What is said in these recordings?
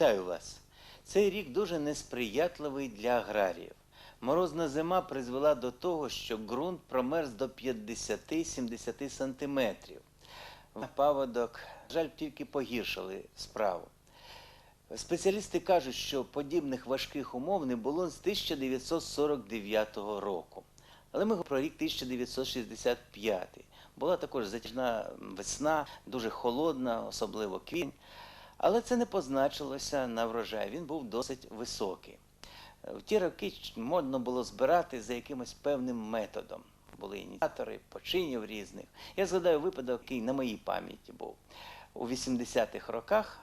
Вітаю вас! Цей рік дуже несприятливий для аграріїв. Морозна зима призвела до того, що ґрунт промерз до 50-70 сантиметрів. Паводок, на жаль, тільки погіршили справу. Спеціалісти кажуть, що подібних важких умов не було з 1949 року. Але ми говоримо про рік 1965. Була також затяжна весна, дуже холодна, особливо квітень. Але це не позначилося на врожай. Він був досить високий. В ті роки модно було збирати за якимось певним методом. Були ініціатори, починів різних. Я згадаю випадок, який на моїй пам'яті був. У 80-х роках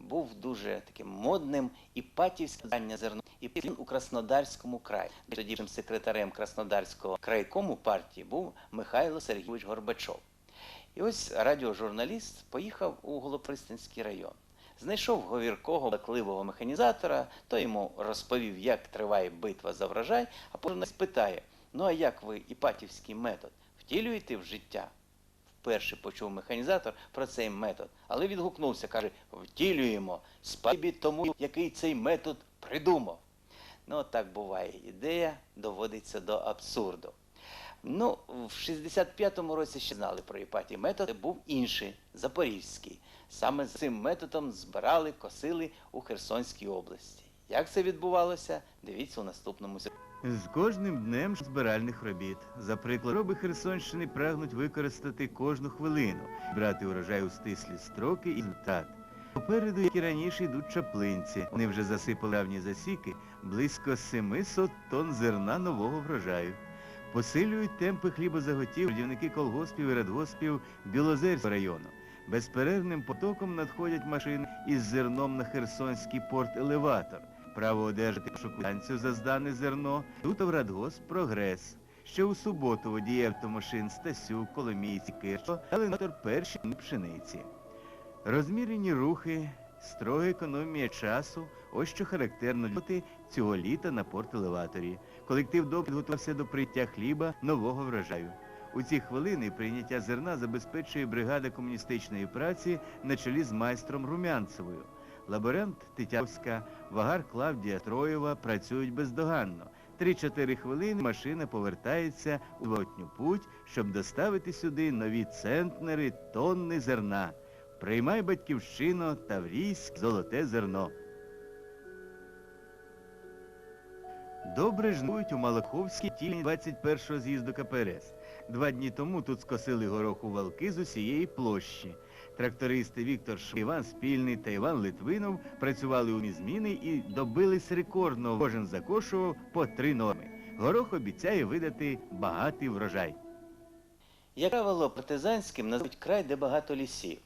був дуже таким модним іпатівське здання зерно. І він у Краснодарському краї. Тодішнім секретарем Краснодарського крайкому партії був Михайло Сергійович Горбачов. І ось радіожурналіст поїхав у Голопристанський район. Знайшов говіркого, лакливого механізатора, той йому розповів, як триває битва за врожай, а потім спитає: ну а як ви іпатівський метод втілюєте в життя? Вперше почув механізатор про цей метод, але відгукнувся, каже, втілюємо, спасибі тому, який цей метод придумав. Ну, так буває. Ідея доводиться до абсурду. Ну, в 65-му році ще знали про Іпатій метод, був інший, запорізький. Саме з цим методом збирали, косили у Херсонській області. Як це відбувалося, дивіться у наступному сюжеті. З кожним днем збиральних робіт. За приклад, роби Херсонщини прагнуть використати кожну хвилину, брати урожай у стислі строки і результат. Попереду, як і раніше, йдуть чаплинці. Вони вже засипали давні засіки близько 700 тонн зерна нового врожаю. Посилюють темпи хлібозаготів будівники колгоспів і радгоспів Білозерського району. Безперервним потоком надходять машини із зерном на Херсонський порт елеватор. Право одержати шокулянцю за здане зерно. Тут радгосп прогрес. Ще у суботу водії автомашин Стасюк, Коломійці, Кирчо мотор перші пшениці. Розмірені рухи, строга економія часу, ось що характерно для цього літа на порт елеваторі. Колектив добре підготувався до прийняття хліба нового врожаю. У ці хвилини прийняття зерна забезпечує бригада комуністичної праці на чолі з майстром Румянцевою. Лаборант Тетявська, вагар Клавдія Троєва працюють бездоганно. Три-чотири хвилини машина повертається у лотню путь, щоб доставити сюди нові центнери, тонни зерна. Приймай батьківщину Таврійськ золоте зерно. Добре жнують у Малаховській тілі 21-го з'їзду КПРС. Два дні тому тут скосили гороху валки з усієї площі. Трактористи Віктор Шв, Іван Спільний та Іван Литвинов працювали у зміни і добились рекордного. Кожен закошував по три норми. Горох обіцяє видати багатий врожай. Як правило, партизанським називають край, де багато лісів.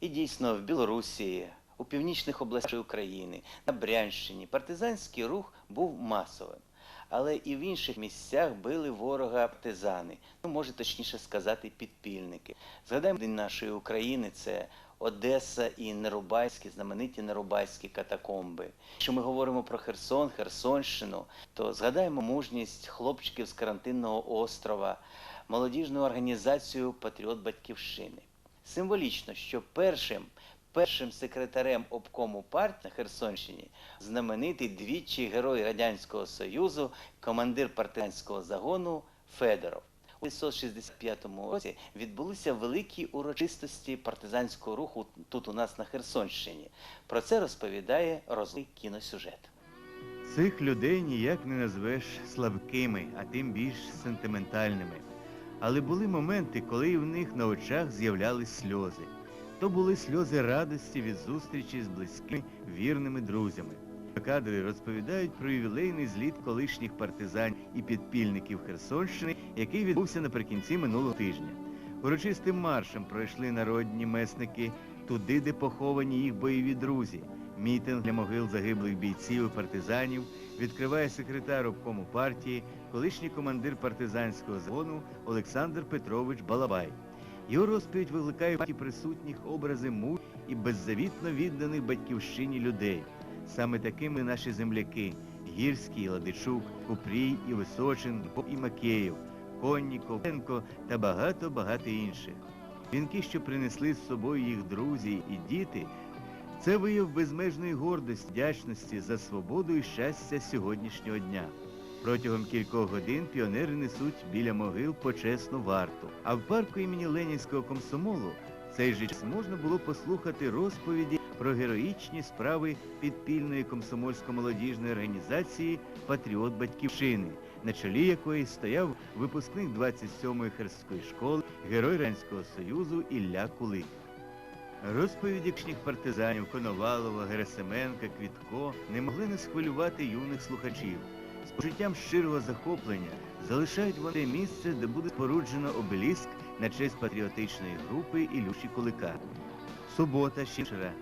І дійсно в Білорусі, у північних областях України, на Брянщині партизанський рух був масовим. Але і в інших місцях били ворога партизани, ну, може точніше сказати, підпільники. Згадаємо День нашої України це Одеса і Нерубайські, знамениті Нерубайські катакомби. Якщо ми говоримо про Херсон, Херсонщину, то згадаємо мужність хлопчиків з карантинного острова, молодіжну організацію Патріот Батьківщини. Символічно, що першим першим секретарем обкому партії на Херсонщині знаменитий двічі герой Радянського Союзу, командир партизанського загону Федоров. У 1965 році відбулися великі урочистості партизанського руху тут у нас на Херсонщині. Про це розповідає розлий кіносюжет. Цих людей ніяк не назвеш слабкими, а тим більш сентиментальними. Але були моменти, коли в них на очах з'являлись сльози. То були сльози радості від зустрічі з близькими вірними друзями. Кадри розповідають про ювілейний зліт колишніх партизан і підпільників Херсонщини, який відбувся наприкінці минулого тижня. Урочистим маршем пройшли народні месники туди, де поховані їх бойові друзі. Мітинг для могил загиблих бійців і партизанів відкриває секретар обкому партії, колишній командир партизанського загону Олександр Петрович Балабай. Його розповідь викликає в присутніх образи муж і беззавітно відданих батьківщині людей. Саме такими наші земляки Гірський, Ладичук, Купрій і Височин, і Макеєв, Конні, Ковенко та багато-багато інших. Вінки, що принесли з собою їх друзі і діти, Це вияв безмежної гордості, вдячності за свободу і щастя сьогоднішнього дня. Протягом кількох годин піонери несуть біля могил почесну варту. А в парку імені Ленінського комсомолу цей же час можна було послухати розповіді про героїчні справи підпільної комсомольсько-молодіжної організації Патріот Батьківщини, на чолі якої стояв випускник 27-ї Херської школи, герой Радянського Союзу Ілля Кулик. Розповіді кшніх партизанів Коновалова, Герасименка, Квітко не могли не схвилювати юних слухачів. З почуттям щирого захоплення залишають вони місце, де буде споруджено обеліск на честь патріотичної групи Ілюші Кулика. Субота, щира.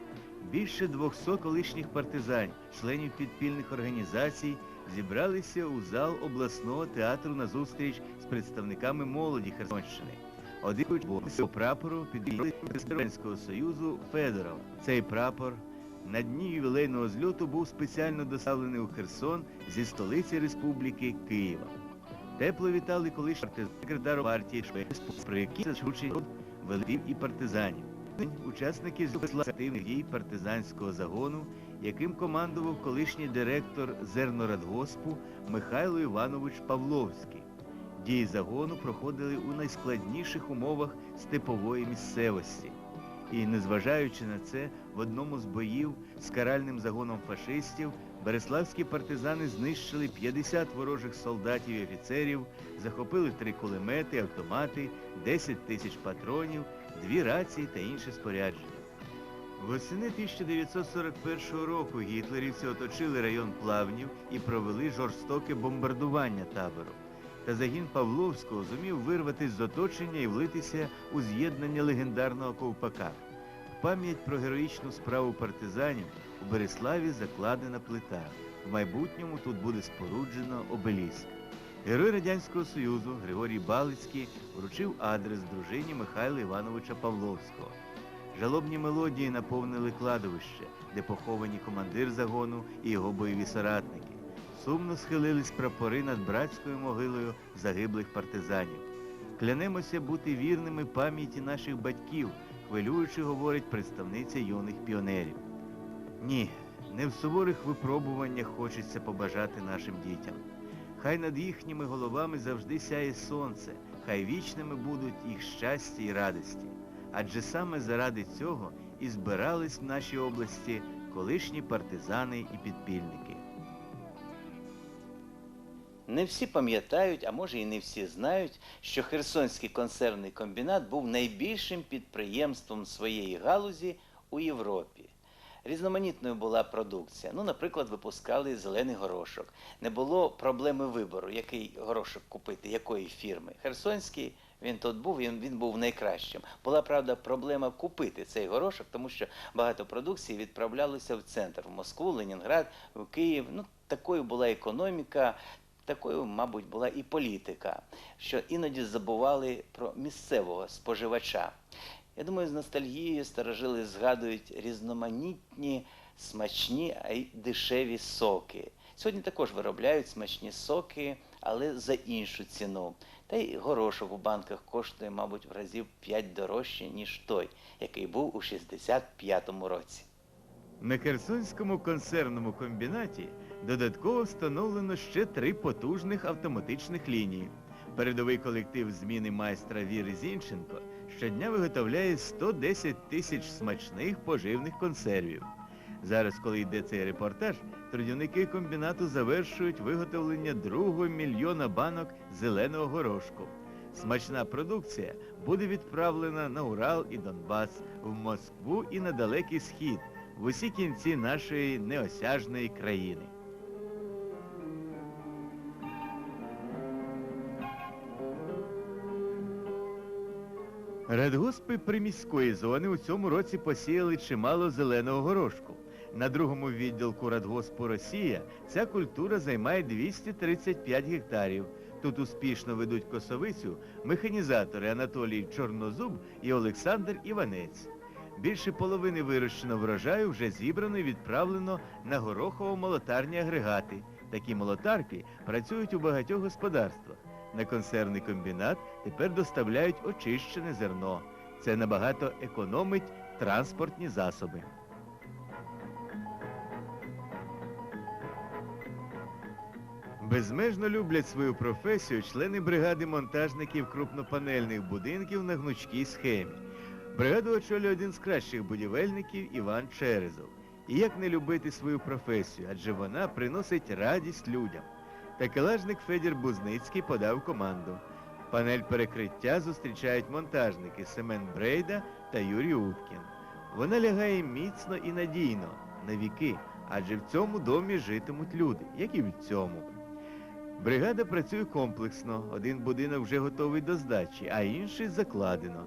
Більше 200 колишніх партизань, членів підпільних організацій, зібралися у зал обласного театру на зустріч з представниками молоді Херсонщини. Один по прапору під Радянського Союзу Федоров. Цей прапор на дні ювілейного зльоту був спеціально доставлений у Херсон зі столиці Республіки Києва. Тепло вітали колишній секретар партії Швейц, про які зачучені великів і партизанів. Учасники з активних дій партизанського загону, яким командував колишній директор зернорадгоспу Михайло Іванович Павловський. Дії загону проходили у найскладніших умовах степової місцевості. І, незважаючи на це, в одному з боїв з каральним загоном фашистів береславські партизани знищили 50 ворожих солдатів і офіцерів, захопили три кулемети, автомати, 10 тисяч патронів, дві рації та інше спорядження. Восени 1941 року гітлерівці оточили район Плавнів і провели жорстоке бомбардування табору. Та загін Павловського зумів вирватися з оточення і влитися у з'єднання легендарного ковпака. Пам'ять про героїчну справу партизанів у Береславі закладена плита. В майбутньому тут буде споруджено обеліск. Герой Радянського Союзу Григорій Балицький вручив адрес дружині Михайла Івановича Павловського. Жалобні мелодії наповнили кладовище, де поховані командир загону і його бойові соратники. Сумно схилились прапори над братською могилою загиблих партизанів. Клянемося бути вірними пам'яті наших батьків, хвилюючи говорить представниця юних піонерів. Ні, не в суворих випробуваннях хочеться побажати нашим дітям. Хай над їхніми головами завжди сяє сонце, хай вічними будуть їх щастя і радості. Адже саме заради цього і збирались в нашій області колишні партизани і підпільники. Не всі пам'ятають, а може і не всі знають, що Херсонський консервний комбінат був найбільшим підприємством своєї галузі у Європі. Різноманітною була продукція. Ну, наприклад, випускали зелений горошок. Не було проблеми вибору, який горошок купити, якої фірми. Херсонський він тут був, він, він був найкращим. Була правда проблема купити цей горошок, тому що багато продукції відправлялося в центр, в Москву, Ленінград, в Київ. Ну, такою була економіка. Такою, мабуть, була і політика, що іноді забували про місцевого споживача. Я думаю, з ностальгією старожили згадують різноманітні, смачні, а й дешеві соки. Сьогодні також виробляють смачні соки, але за іншу ціну. Та й горошок у банках коштує, мабуть, в разів 5 дорожче, ніж той, який був у 65-му році. На Херсонському консервному комбінаті додатково встановлено ще три потужних автоматичних лінії. Передовий колектив зміни майстра Віри Зінченко щодня виготовляє 110 тисяч смачних поживних консервів. Зараз, коли йде цей репортаж, трудівники комбінату завершують виготовлення другого мільйона банок зеленого горошку. Смачна продукція буде відправлена на Урал і Донбас, в Москву і на Далекий Схід, в усі кінці нашої неосяжної країни. Радгоспи приміської зони у цьому році посіяли чимало зеленого горошку. На другому відділку Радгоспу Росія ця культура займає 235 гектарів. Тут успішно ведуть косовицю механізатори Анатолій Чорнозуб і Олександр Іванець. Більше половини вирощеного врожаю вже зібрано і відправлено на горохово-молотарні агрегати. Такі молотарки працюють у багатьох господарствах на консервний комбінат тепер доставляють очищене зерно. Це набагато економить транспортні засоби. Безмежно люблять свою професію члени бригади монтажників крупнопанельних будинків на гнучкій схемі. Бригаду очолює один з кращих будівельників Іван Черезов. І як не любити свою професію, адже вона приносить радість людям. Такелажник Федір Бузницький подав команду. Панель перекриття зустрічають монтажники Семен Брейда та Юрій Уткін. Вона лягає міцно і надійно, на віки, адже в цьому домі житимуть люди, як і в цьому. Бригада працює комплексно, один будинок вже готовий до здачі, а інший закладено.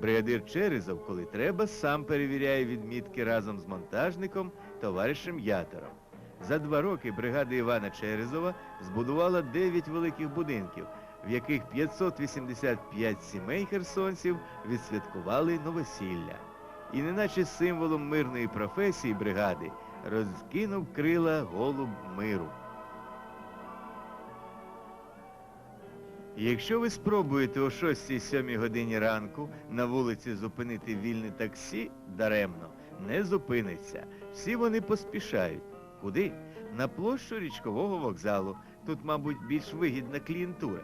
Бригадир Черезов, коли треба, сам перевіряє відмітки разом з монтажником, товаришем Ятором. За два роки бригада Івана Черезова збудувала 9 великих будинків, в яких 585 сімей херсонців відсвяткували новосілля. І неначе символом мирної професії бригади розкинув крила голуб миру. Якщо ви спробуєте о 6-7 годині ранку на вулиці зупинити вільне таксі даремно, не зупиниться. Всі вони поспішають. Куди? На площу річкового вокзалу. Тут, мабуть, більш вигідна клієнтура.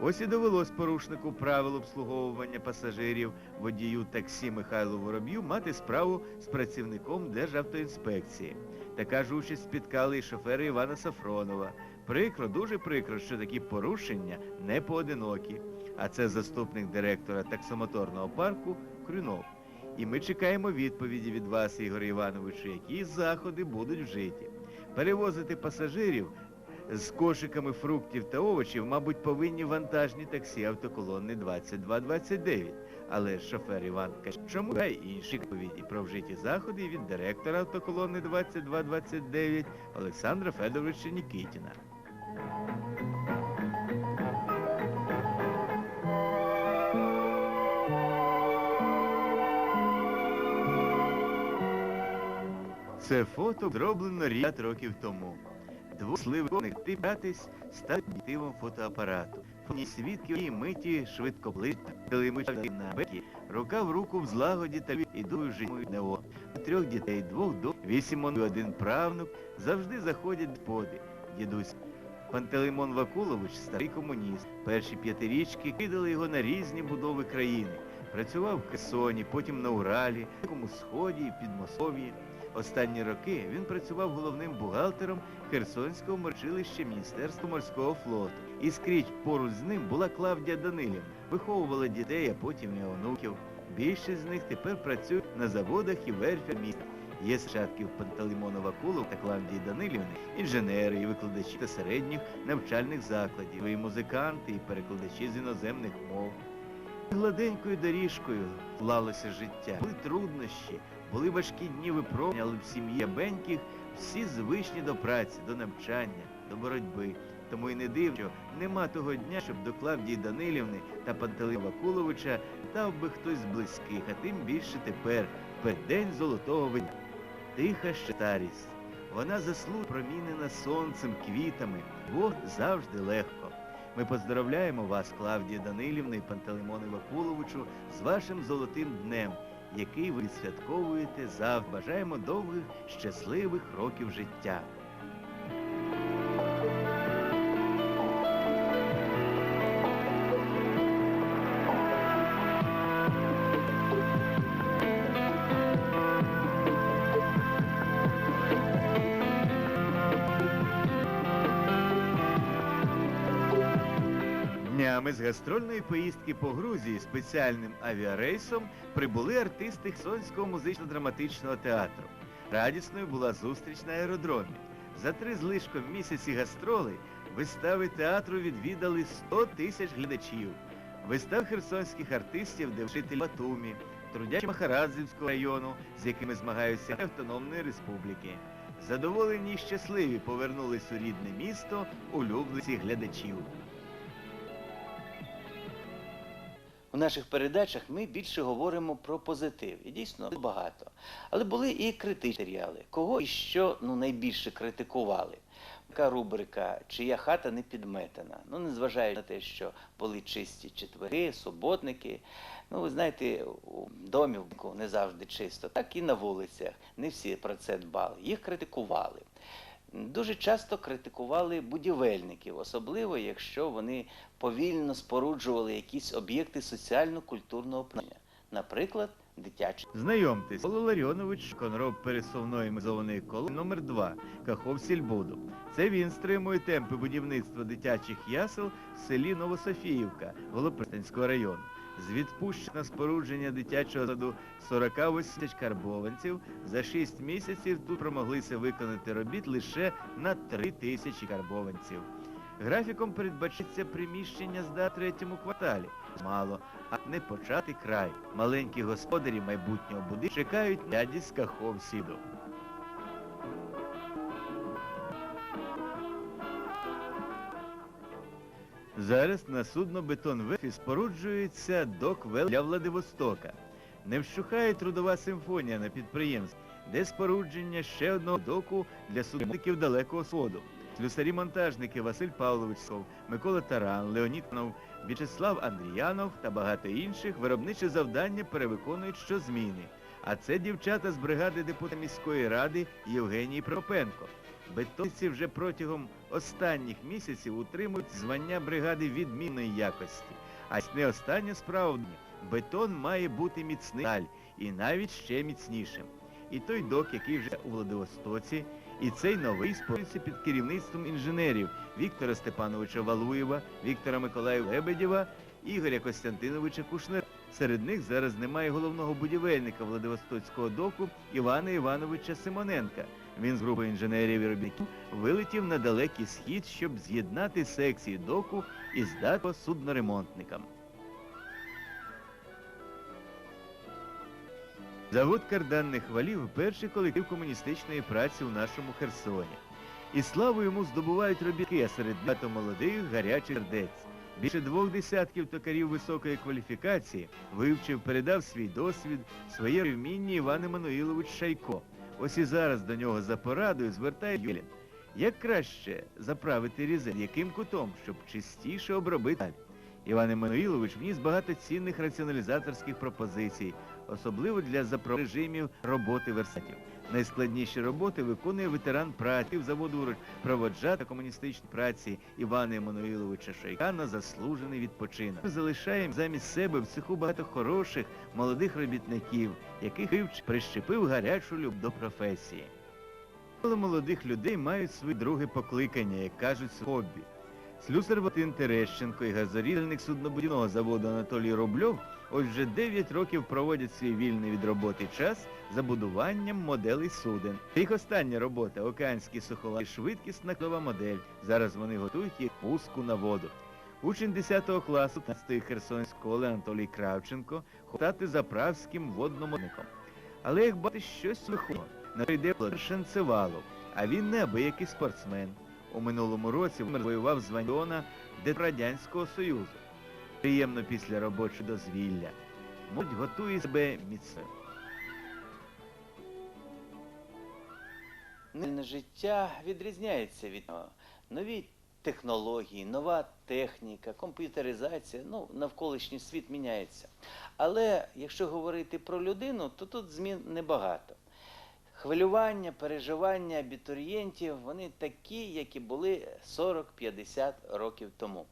Ось і довелось порушнику правил обслуговування пасажирів водію таксі Михайлу Вороб'ю мати справу з працівником Державтоінспекції. Така ж участь спіткали і шофери Івана Сафронова. Прикро, дуже прикро, що такі порушення не поодинокі. А це заступник директора таксомоторного парку Крюнов. І ми чекаємо відповіді від вас, Ігоря Івановичу, які заходи будуть вжиті. Перевозити пасажирів з кошиками фруктів та овочів, мабуть, повинні вантажні таксі автоколонни 2229. Але шофер Іван Качому та інші відповіді про вжиті заходи від директора автоколонни 2229 Олександра Федоровича Нікітіна. Це фото зроблено ряд років тому. Двох сливних типатись став об'єктивом фотоапарату. Фоні свідків і миті швидко бликали мичали на бекі, рука в руку в злагоді та ідою життю нео. Трьох дітей, двох до вісімон і один правнук завжди заходять в поди. Дідусь Пантелеймон Вакулович, старий комуніст. Перші п'ятирічки кидали його на різні будови країни. Працював в Кесоні, потім на Уралі, на Сході і Підмосков'ї. Останні роки він працював головним бухгалтером Херсонського морчилища Міністерства морського флоту. І скрізь поруч з ним була Клавдія Данилівна. Виховувала дітей, а потім і онуків. Більшість з них тепер працюють на заводах і верфях міста. Є шатків Пантелеймона Вакулова та Клавдії Данилівни, інженери і викладачі та середніх навчальних закладів, і музиканти, і перекладачі з іноземних мов. Гладенькою доріжкою клалося життя. Були труднощі, були важкі дні випробування, але в сім'ї Беньких всі звичні до праці, до навчання, до боротьби. Тому і не дивно, що нема того дня, щоб до Клавдії Данилівни та Пантелея Вакуловича дав би хтось з близьких, а тим більше тепер, в переддень золотого вина. Тиха ще старість. Вона заслуг промінена сонцем, квітами, Бог завжди легко. Ми поздравляємо вас, Клавдія Данилівна і Пантелеймоне Вакуловичу, з вашим золотим днем, який ви святковуєте завтра. Бажаємо довгих, щасливих років життя. Днями з гастрольної поїздки по Грузії спеціальним авіарейсом прибули артисти Хсонського музично-драматичного театру. Радісною була зустріч на аеродромі. За три з лишком місяці гастролей вистави театру відвідали 100 тисяч глядачів. Вистав херсонських артистів, де вчитель Батумі, трудячі Махарадзівського району, з якими змагаються Автономної Республіки. Задоволені й щасливі повернулись у рідне місто улюблені глядачів. У наших передачах ми більше говоримо про позитив. І дійсно багато. Але були і критичні матеріали. Кого і що ну, найбільше критикували. Така рубрика Чия хата не підметена. Ну, незважаючи на те, що були чисті четвери, суботники. Ну, ви знаєте, у домі не завжди чисто, так і на вулицях. Не всі про це дбали. Їх критикували. Дуже часто критикували будівельників, особливо якщо вони повільно споруджували якісь об'єкти соціально-культурного планування, наприклад, дитячі. Знайомтесь, Ларіонович, конроб пересувної мезованої колони номер 2 Каховсільбуду. Це він стримує темпи будівництва дитячих ясел в селі Новософіївка Голопристанського району. З відпущення спорудження дитячого саду 48 тисяч карбованців за 6 місяців тут промоглися виконати робіт лише на 3 тисячі карбованців. Графіком передбачиться приміщення зда третьому кварталі. Мало, а не почати край. Маленькі господарі майбутнього будинку чекають на дяді з кахов сіду. Зараз на судно-бетон верфі споруджується док для Владивостока. Не вщухає трудова симфонія на підприємстві, де спорудження ще одного доку для судників Далекого Сходу. Слюсарі-монтажники Василь Павлович Микола Таран, Леонід Панов, В'ячеслав Андріянов та багато інших виробниче завдання перевиконують щозміни. А це дівчата з бригади депутата міської ради Євгенії Пропенко. Бетонці вже протягом останніх місяців утримують звання бригади відмінної якості. А не остання справа. Бетон має бути міцний сталь і навіть ще міцнішим. І той док, який вже у Владивостоці, і цей новий спорується під керівництвом інженерів Віктора Степановича Валуєва, Віктора Миколаєва Лебедєва, Ігоря Костянтиновича Кушнера. Серед них зараз немає головного будівельника Владивостоцького доку Івана Івановича Симоненка. Він з групою інженерів і робітників вилетів на далекий схід, щоб з'єднати секції доку і здати судноремонтникам. Завод карданних валів перший колектив комуністичної праці у нашому Херсоні. І славу йому здобувають робітки, а серед багато молодих гарячих сердець. Більше двох десятків токарів високої кваліфікації вивчив, передав свій досвід, своє вміння Іван Еммануїлович Шайко. Ось і зараз до нього за порадою звертає Юлін. Як краще заправити різель, яким кутом, щоб чистіше обробити? Іван Еммануїлович вніс багато цінних раціоналізаторських пропозицій, особливо для режимів роботи версатів. Найскладніші роботи виконує ветеран праці заводу «Уроч», проводжата комуністичної праці Івана Еммануїловича Шайка на заслужений відпочинок. Ми залишаємо замість себе в цеху багато хороших молодих робітників, яких Івч прищепив гарячу любов до професії. Але молодих людей мають своє друге покликання, як кажуть, хобі. Слюсар Ватин Терещенко і газорізальник суднобудівного заводу Анатолій Рубльов ось вже 9 років проводять свій вільний від роботи час за будуванням моделей суден. Їх остання робота океанські сухола швидкісна клова модель. Зараз вони готують їх пуску на воду. Учень 10 класу 15-ї Херсонської школи Анатолій Кравченко стати заправським водномодником. Але як бачите, щось виходить. На йде Шанцевалов, а він неабиякий спортсмен. У минулому році воював з Ваньона Радянського Союзу. Приємно після робочого дозвілля. Молодь готує себе міцно. Життя відрізняється від нього. Нові технології, нова техніка, комп'ютеризація, ну, навколишній світ міняється. Але якщо говорити про людину, то тут змін небагато. Хвилювання, переживання абітурієнтів, вони такі, які були 40-50 років тому.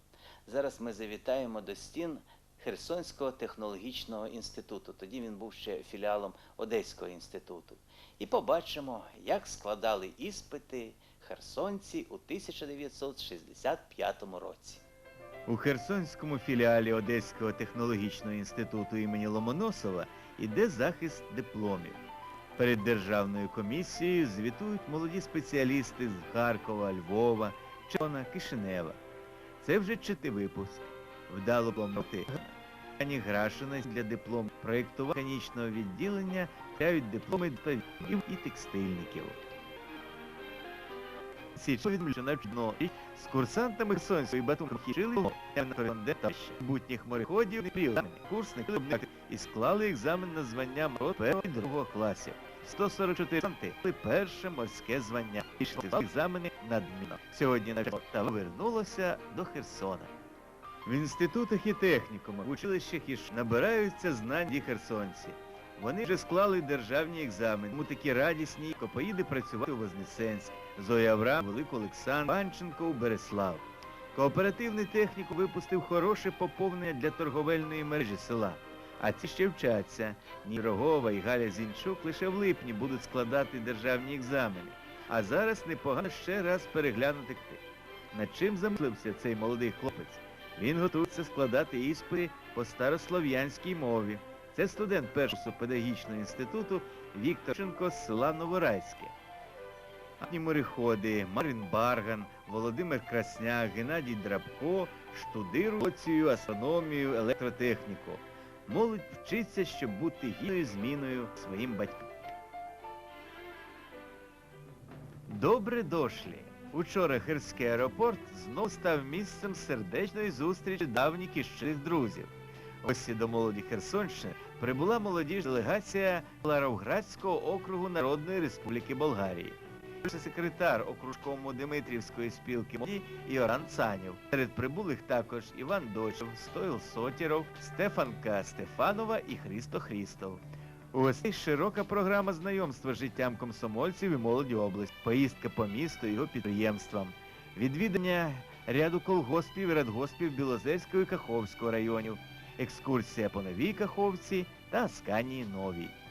Зараз ми завітаємо до стін Херсонського технологічного інституту. Тоді він був ще філіалом Одеського інституту. І побачимо, як складали іспити херсонці у 1965 році. У Херсонському філіалі Одеського технологічного інституту імені Ломоносова іде захист дипломів. Перед державною комісією звітують молоді спеціалісти з Харкова, Львова, Чона, Кишинева. Це вже чити випуск. Вдало пломати. Ані Грашина для диплом проєктування механічного відділення дають дипломи докторів і текстильників. Січ відмічено навчно з курсантами Херсонської батумки вчили майбутніх мореходів не курсники і склали екзамен на звання мород першого і класів. 144 курсанти були перше морське звання. Пішли екзамени надмінно. Сьогодні навчало та повернулося до Херсона. В інститутах і технікумах, училищах і ш- набираються знань і херсонці. Вони вже склали державні екзамени, тому такі радісні, що поїде працювати у Вознесенськ. Зоя Авраам, Велику Олександр, Панченко Береслав. Кооперативний техніку випустив хороше поповнення для торговельної мережі села. А ці ще вчаться. Ні Рогова і Галя Зінчук лише в липні будуть складати державні екзамени. А зараз непогано ще раз переглянути. Над чим замислився цей молодий хлопець? Він готується складати іспити по старослов'янській мові. Це студент першого педагогічного інституту Віктор Шенко з села Новорайське. Ані мореходи, Марин Барган, Володимир Красняк, Геннадій Драбко штудирують астрономію, електротехніку. Молодь вчиться, щоб бути гідною зміною своїм батькам. Добре дошлі. Учора Херський аеропорт знов став місцем сердечної зустрічі давніх і щирих друзів. Ось і до молоді Херсонщини прибула молодіж делегація Ларовградського округу Народної Республіки Болгарії. Секретар окружкому Димитрівської спілки молоді Іоран Цанів. Серед прибулих також Іван Дочев, Стоїл Сотіров, Стефанка Стефанова і Христо Хрістов. У гостей широка програма знайомства з життям комсомольців і молоді області, поїздка по місту його підприємствам, відвідання ряду колгоспів і радгоспів Білозерського і Каховського районів, екскурсія по Новій Каховці та Асканії Новій.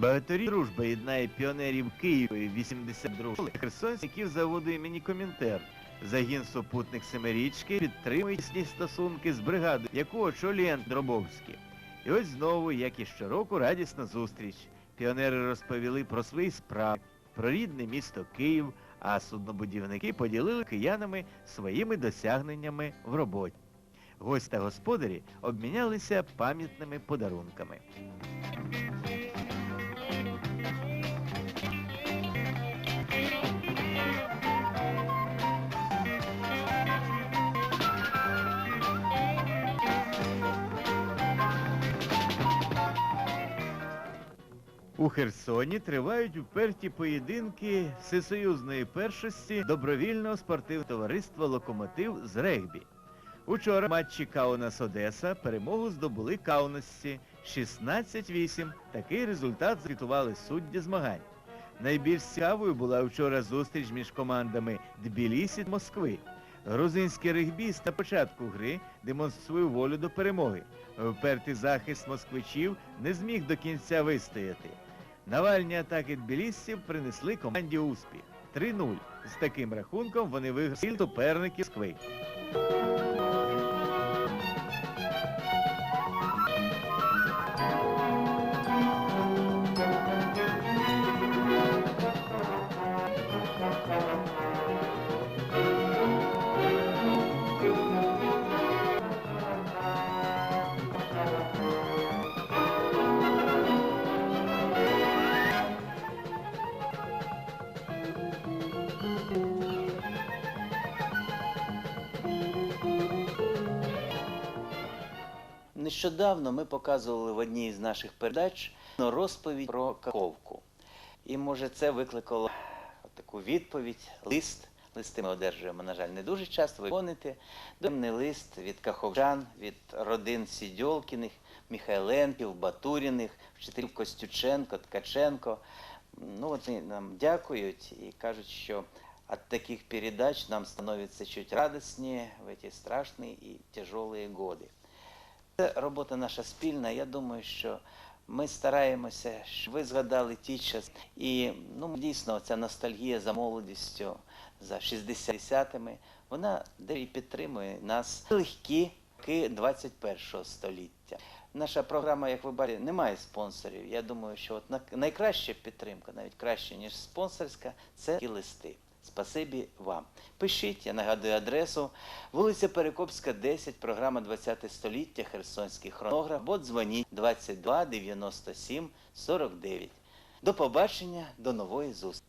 Багаторі дружба єднає піонерів Києва 82 херсонських заводу імені Комінтер. Загін супутник Семирічки підтримує тісні стосунки з бригадою, яку очолює Андробовський. І ось знову, як і щороку, радісна зустріч. Піонери розповіли про свої справи, про рідне місто Київ, а суднобудівники поділили киянами своїми досягненнями в роботі. Гості та господарі обмінялися пам'ятними подарунками. У Херсоні тривають уперті поєдинки всесоюзної першості добровільного спортивного товариства Локомотив з регбі. Учора в матчі Каунас Одеса перемогу здобули Каунасці 16-8. Такий результат звітували судді змагань. Найбільш цікавою була вчора зустріч між командами Тбілісі та Москви. Грузинський регбіст на початку гри демонструє волю до перемоги. Впертий захист москвичів не зміг до кінця вистояти. Навальні атаки тбілісців принесли команді успіх. 3-0. З таким рахунком вони виграли суперників Москви. Нещодавно ми показували в одній з наших передач розповідь про Каховку. І може це викликало таку відповідь, лист. Листи ми одержуємо, на жаль, не дуже часто. Ви виконуєте. Домний лист від каховчан, від родин Сідьолкіних, Михайленків, Батуріних, вчителів Костюченко, Ткаченко. Ну, от вони нам дякують і кажуть, що от таких передач нам становится чуть радостнее в эти страшные и тяжелые годы. Це робота наша спільна. Я думаю, що ми стараємося, щоб ви згадали ті часи. І ну, дійсно ця ностальгія за молодістю, за 60-ми, вона де і підтримує нас легкі роки 21 століття. Наша програма, як ви бачите, не має спонсорів. Я думаю, що от найкраща підтримка, навіть краще, ніж спонсорська, це ті листи. Спасибі вам. Пишіть, я нагадую адресу. Вулиця Перекопська, 10, програма 20 століття, Херсонський хронограф, або дзвоніть 22 97 49. До побачення, до нової зустрічі.